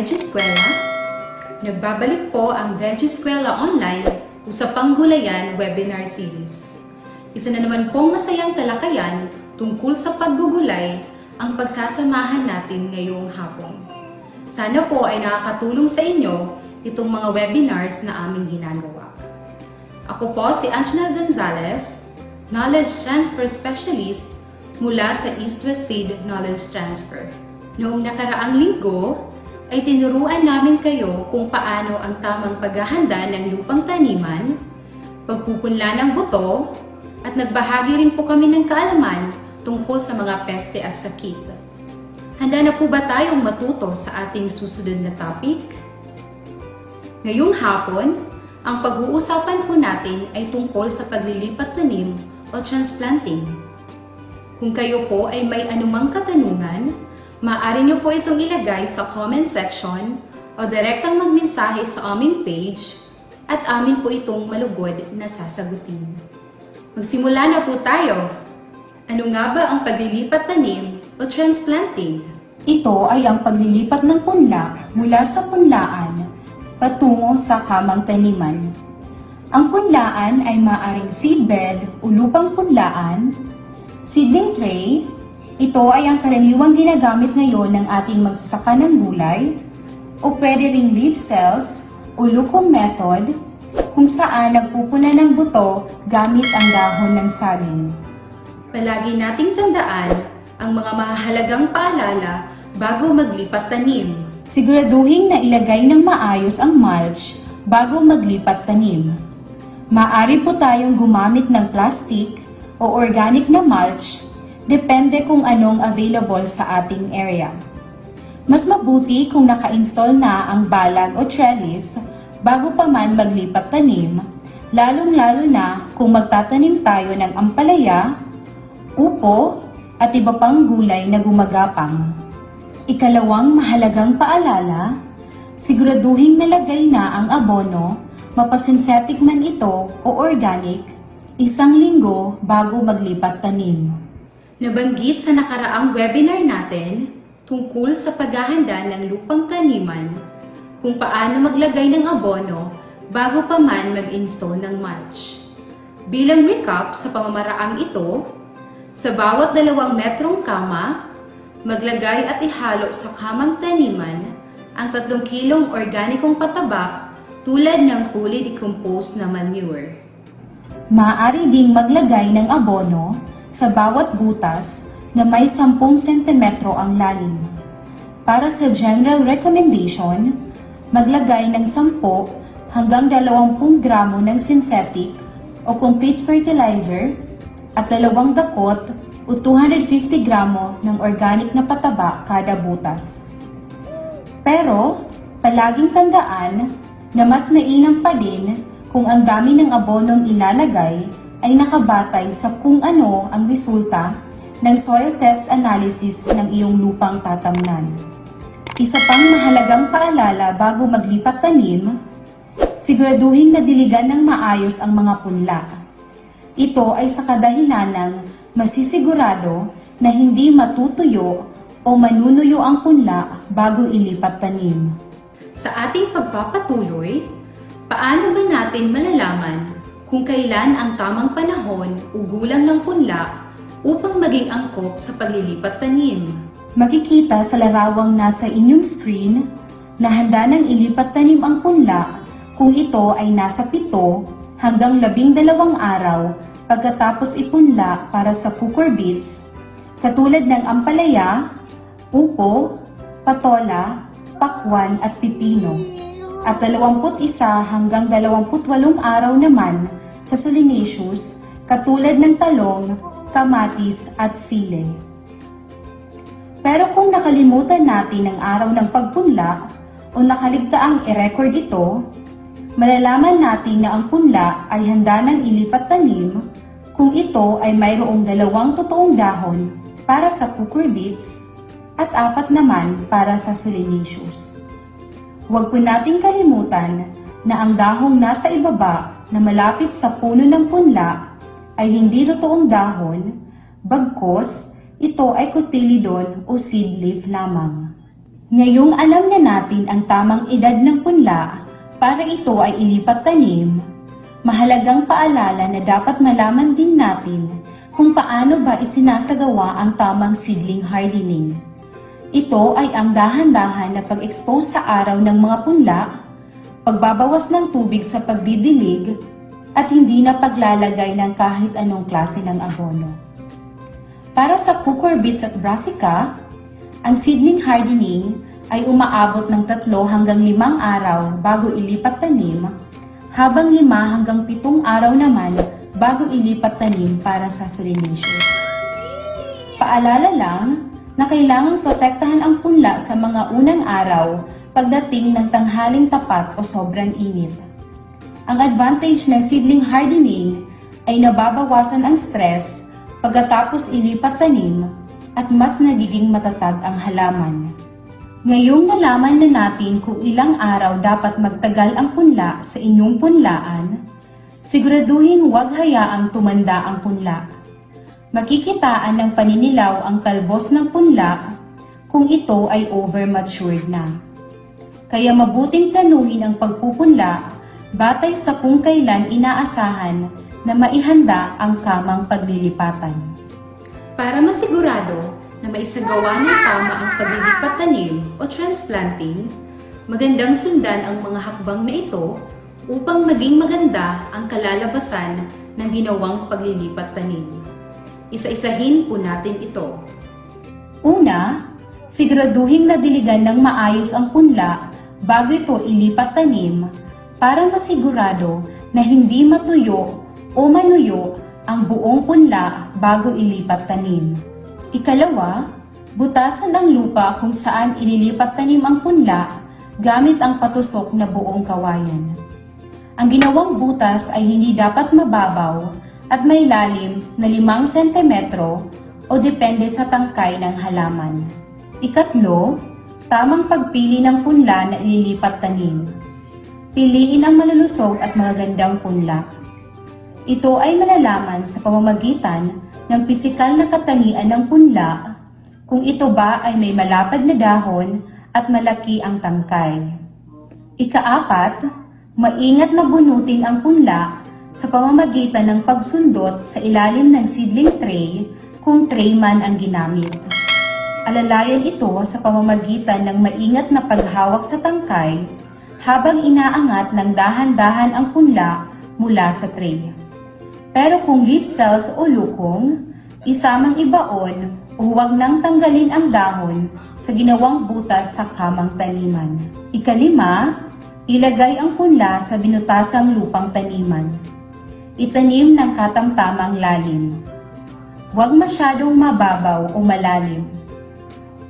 Vegiskwela. Nagbabalik po ang Vegiskwela Online sa Panggulayan Webinar Series. Isa na naman pong masayang talakayan tungkol sa paggugulay ang pagsasamahan natin ngayong hapon. Sana po ay nakakatulong sa inyo itong mga webinars na aming ginagawa. Ako po si Angela Gonzalez, Knowledge Transfer Specialist mula sa East West Seed Knowledge Transfer. Noong nakaraang linggo, ay tinuruan namin kayo kung paano ang tamang paghahanda ng lupang taniman, pagpupunla ng buto, at nagbahagi rin po kami ng kaalaman tungkol sa mga peste at sakit. Handa na po ba tayong matuto sa ating susunod na topic? Ngayong hapon, ang pag-uusapan po natin ay tungkol sa paglilipat tanim o transplanting. Kung kayo po ay may anumang katanungan, maaari niyo po itong ilagay sa comment section o direktang magmensahe sa aming page at amin po itong malugod na sasagutin. Magsimula na po tayo! Ano nga ba ang paglilipat tanim o transplanting? Ito ay ang paglilipat ng punla mula sa punlaan patungo sa kamang taniman. Ang punlaan ay maaring seedbed o lupang punlaan, seedling tray, ito ay ang karaniwang ginagamit ngayon ng ating magsasaka ng gulay, o pwede ring leaf cells o lukong method kung saan nagpupuna ng buto gamit ang dahon ng saging. Palagi nating tandaan ang mga mahalagang paalala bago maglipat tanim. Siguraduhin na ilagay ng maayos ang mulch bago maglipat tanim. Maari po tayong gumamit ng plastic o organic na mulch, depende kung anong available sa ating area. Mas mabuti kung naka-install na ang balag o trellis bago pa man maglipat tanim, lalong-lalo na kung magtatanim tayo ng ampalaya, upo, at iba pang gulay na gumagapang. Ikalawang mahalagang paalala, siguraduhin nalagay na ang abono, mapasynthetic man ito o organic, isang linggo bago maglipat tanim. Nabanggit sa nakaraang webinar natin tungkol sa paghahanda ng lupang taniman kung paano maglagay ng abono bago pa man mag-install ng mulch. Bilang recap sa pamamaraang ito, sa bawat dalawang metrong kama, maglagay at ihalo sa kamang taniman ang tatlong kilong organikong pataba tulad ng fully decomposed na manure. Maaari ding maglagay ng abono sa bawat butas na may 10 cm ang lalim. Para sa general recommendation, maglagay ng 10 hanggang 20 gramo ng synthetic o complete fertilizer at dalawang dakot o 250 gramo ng organic na pataba kada butas. Pero, palaging tandaan na mas mainam pa din kung ang dami ng abonong ilalagay ay nakabatay sa kung ano ang resulta ng soil test analysis ng iyong lupang tatamnan. Isa pang mahalagang paalala bago maglipat tanim, siguraduhin na diligan ng maayos ang mga punla. Ito ay sa kadahilanang masisigurado na hindi matutuyo o manunuyo ang punla bago ilipat tanim. Sa ating pagpapatuloy, paano ba natin malalaman kung kailan ang tamang panahon o gulang ng punla upang maging angkop sa paglilipat tanim? Makikita sa larawang nasa inyong screen na handa ng ilipat tanim ang punla kung ito ay nasa pito hanggang labing dalawang araw pagkatapos ipunla para sa cooker beets katulad ng ampalaya, upo, patola, pakwan at pipino at 21 hanggang 28 araw naman sa solanaceous katulad ng talong, kamatis at sile. Pero kung nakalimutan natin ang araw ng pagpunla o nakaligtaang i-record ito, malalaman natin na ang punla ay handa ng ilipat tanim kung ito ay mayroong dalawang totoong dahon para sa cooker beets at apat naman para sa solanaceous. Huwag po nating kalimutan na ang dahong nasa ibaba na malapit sa puno ng punla ay hindi totoong dahon, bagkos ito ay cotyledon o seed leaf lamang. Ngayong alam na natin ang tamang edad ng punla para ito ay ilipat tanim, mahalagang paalala na dapat malaman din natin kung paano ba isinasagawa ang tamang seedling hardening. Ito ay ang dahan-dahan na pag-expose sa araw ng mga punla, pagbabawas ng tubig sa pagdidilig, at hindi na paglalagay ng kahit anong klase ng abono. Para sa cooker at brassica, ang seedling hardening ay umaabot ng tatlo hanggang limang araw bago ilipat tanim, habang lima hanggang pitong araw naman bago ilipat tanim para sa solanaceous. Paalala lang na kailangang protektahan ang punla sa mga unang araw pagdating ng tanghaling tapat o sobrang init. Ang advantage ng seedling hardening ay nababawasan ang stress pagkatapos ilipat tanim at mas nagiging matatag ang halaman. Ngayong nalaman na natin kung ilang araw dapat magtagal ang punla sa inyong punlaan, siguraduhin huwag hayaang tumanda ang punla. Makikitaan ng paninilaw ang talbos ng punla kung ito ay over-matured na. Kaya mabuting planuhin ang pagpupunla batay sa kung kailan inaasahan na maihanda ang kamang paglilipatan. Para masigurado na maisagawa ng tama ang paglilipat tanim o transplanting, magandang sundan ang mga hakbang na ito upang maging maganda ang kalalabasan ng ginawang paglilipat tanim. Isa-isahin po natin ito. Una, siguraduhin na diligan ng maayos ang punla bago ito ilipat tanim para masigurado na hindi matuyo o manuyo ang buong punla bago ilipat tanim. Ikalawa, butasan ang lupa kung saan ililipat tanim ang punla gamit ang patusok na buong kawayan. Ang ginawang butas ay hindi dapat mababaw at may lalim na 5 cm o depende sa tangkay ng halaman. Ikatlo, tamang pagpili ng punla na ililipat tanim. Piliin ang malulusog at magagandang punla. Ito ay malalaman sa pamamagitan ng pisikal na katangian ng punla kung ito ba ay may malapad na dahon at malaki ang tangkay. Ikaapat, maingat na bunutin ang punla sa pamamagitan ng pagsundot sa ilalim ng seedling tray kung tray man ang ginamit. Alalayan ito sa pamamagitan ng maingat na paghawak sa tangkay habang inaangat ng dahan-dahan ang punla mula sa tray. Pero kung leaf cells o lukong, isamang ibaon o huwag nang tanggalin ang dahon sa ginawang butas sa kamang taniman. Ikalima, ilagay ang punla sa binutasang lupang taniman. Itanim ng katamtamang lalim. Huwag masyadong mababaw o malalim.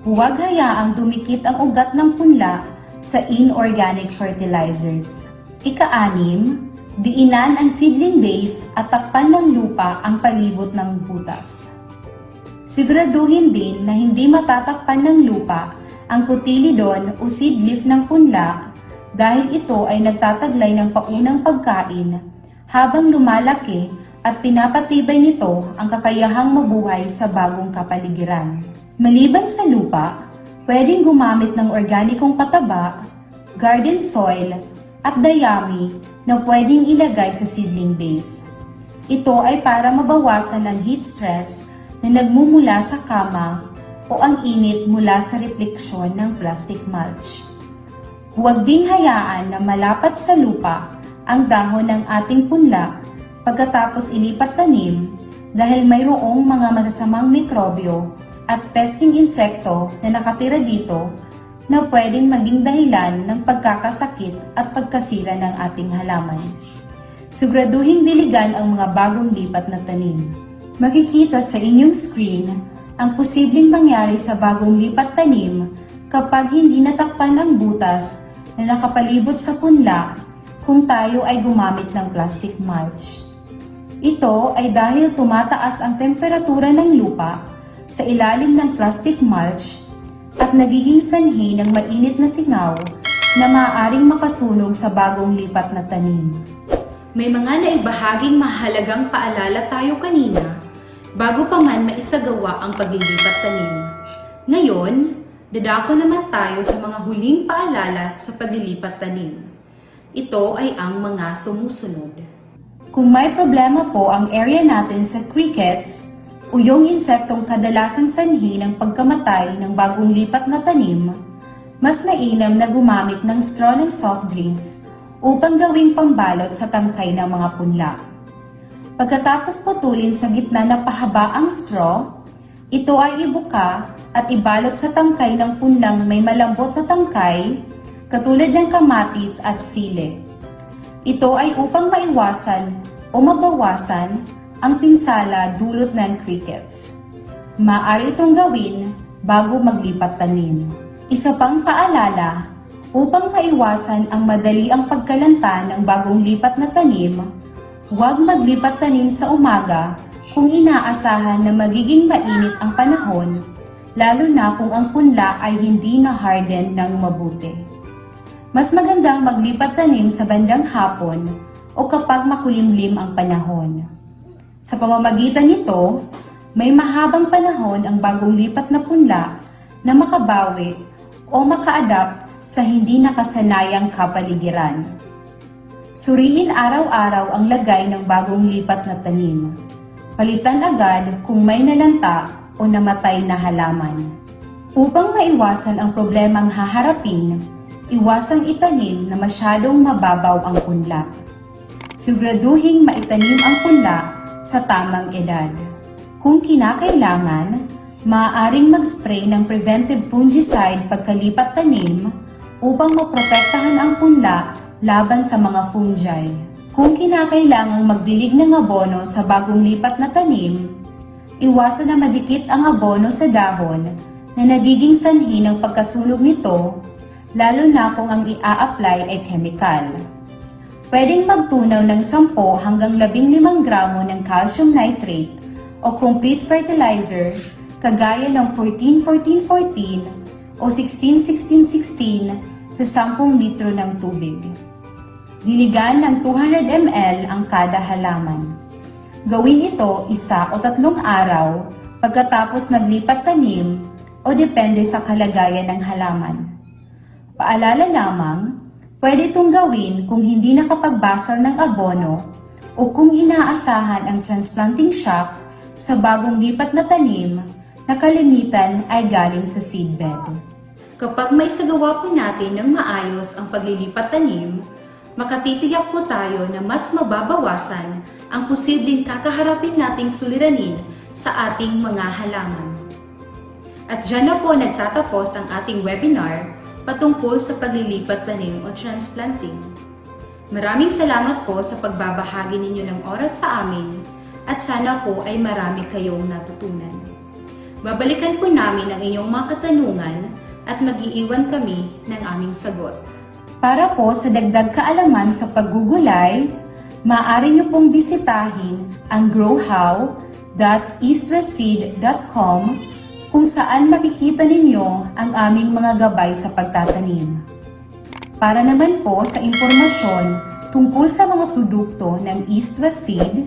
Huwag hayaang dumikit ang ugat ng punla sa inorganic fertilizers. Ika-anim, diinan ang seedling base at takpan ng lupa ang palibot ng butas. Siguraduhin din na hindi matatakpan ng lupa ang cotyledon o seed leaf ng punla dahil ito ay nagtataglay ng paunang pagkain habang lumalaki at pinapatibay nito ang kakayahang mabuhay sa bagong kapaligiran. Maliban sa lupa, pwedeng gumamit ng organikong pataba, garden soil, at dayami na pwedeng ilagay sa seedling base. Ito ay para mabawasan ang heat stress na nagmumula sa kama o ang init mula sa refleksyon ng plastic mulch. Huwag ding hayaan na malapat sa lupa ang dahon ng ating punla pagkatapos ilipat tanim dahil mayroong mga masasamang mikrobyo at pesting insekto na nakatira dito na pwedeng maging dahilan ng pagkakasakit at pagkasira ng ating halaman. Siguraduhin diligan ang mga bagong lipat na tanim. Makikita sa inyong screen ang posibleng mangyari sa bagong lipat tanim kapag hindi natakpan ang butas na nakapalibot sa punla kung tayo ay gumamit ng plastic mulch. Ito ay dahil tumataas ang temperatura ng lupa sa ilalim ng plastic mulch at nagiging sanhi ng mainit na singaw na maaaring makasunog sa bagong lipat na tanim. May mga naibahaging mahalagang paalala tayo kanina bago pa man maisagawa ang paglilipat tanim. Ngayon, dadako naman tayo sa mga huling paalala sa paglilipat tanim. Ito ay ang mga sumusunod. Kung may problema po ang area natin sa crickets o yung insektong kadalasang sanhi ng pagkamatay ng bagong lipat na tanim, mas mainam na gumamit ng straw ng soft drinks upang gawing pambalot sa tangkay ng mga punla. Pagkatapos putulin sa gitna na pahaba ang straw, ito ay ibuka at ibalot sa tangkay ng punlang may malambot na tangkay katulad ng kamatis at sili. Ito ay upang maiwasan o mabawasan ang pinsala dulot ng crickets. Maaari itong gawin bago maglipat tanim. Isa pang paalala, upang maiwasan ang madali ang pagkalanta ng bagong lipat na tanim, huwag maglipat tanim sa umaga kung inaasahan na magiging mainit ang panahon, lalo na kung ang punla ay hindi na-harden ng mabuti. Mas magandang maglipat tanim sa bandang hapon o kapag makulimlim ang panahon. Sa pamamagitan nito, may mahabang panahon ang bagong lipat na punla na makabawi o maka-adapt sa hindi nakasanayang kapaligiran. Suriin araw-araw ang lagay ng bagong lipat na tanim. Palitan agad kung may nalanta o namatay na halaman. Upang maiwasan ang problemang haharapin, iwasang itanim na masyadong mababaw ang punla. Siguraduhing maitanim ang punla sa tamang edad. Kung kinakailangan, maaaring mag-spray ng preventive fungicide pagkalipat tanim upang maprotektahan ang punla laban sa mga fungi. Kung kinakailangang magdilig ng abono sa bagong lipat na tanim, iwasan na madikit ang abono sa dahon na nagiging sanhi ng pagkasunog nito, lalo na kung ang ia-apply ay chemical. Pwedeng magtunaw ng 10 hanggang 15 gramo ng calcium nitrate o complete fertilizer kagaya ng 14-14-14 o 16-16-16 sa 10 litro ng tubig. Diligan ng 200 ml ang kada halaman. Gawin ito isa o tatlong araw pagkatapos naglipat tanim o depende sa kalagayan ng halaman. Paalala lamang, pwede itong gawin kung hindi nakapagbasal ng abono o kung inaasahan ang transplanting shock sa bagong lipat na tanim na kalimitan ay galing sa seedbed. Kapag may sagawa po natin ng maayos ang paglilipat tanim, makatitiyak po tayo na mas mababawasan ang posibleng kakaharapin nating suliranin sa ating mga halaman. At dyan na po nagtatapos ang ating webinar patungkol sa paglilipat tanim o transplanting. Maraming salamat po sa pagbabahagi ninyo ng oras sa amin at sana po ay marami kayong natutunan. Babalikan po namin ang inyong mga katanungan at mag-iiwan kami ng aming sagot. Para po sa dagdag kaalaman sa paggugulay, maaari niyo pong bisitahin ang growhow.eastwestseed.com kung saan makikita ninyo ang aming mga gabay sa pagtatanim. Para naman po sa impormasyon tungkol sa mga produkto ng East West Seed,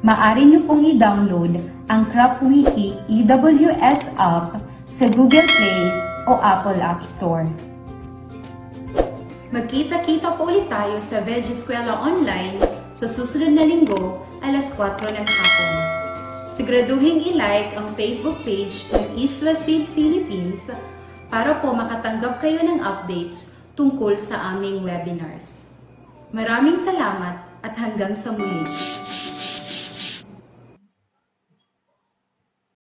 maaari niyo pong i-download ang CropWiki EWS app sa Google Play o Apple App Store. Magkita-kita po ulit tayo sa Veg Eskwela Online sa susunod na linggo alas 4 ng hapon. Siguraduhin i-like ang Facebook page ng East West Seed Philippines para po makatanggap kayo ng updates tungkol sa aming webinars. Maraming salamat at hanggang sa muli.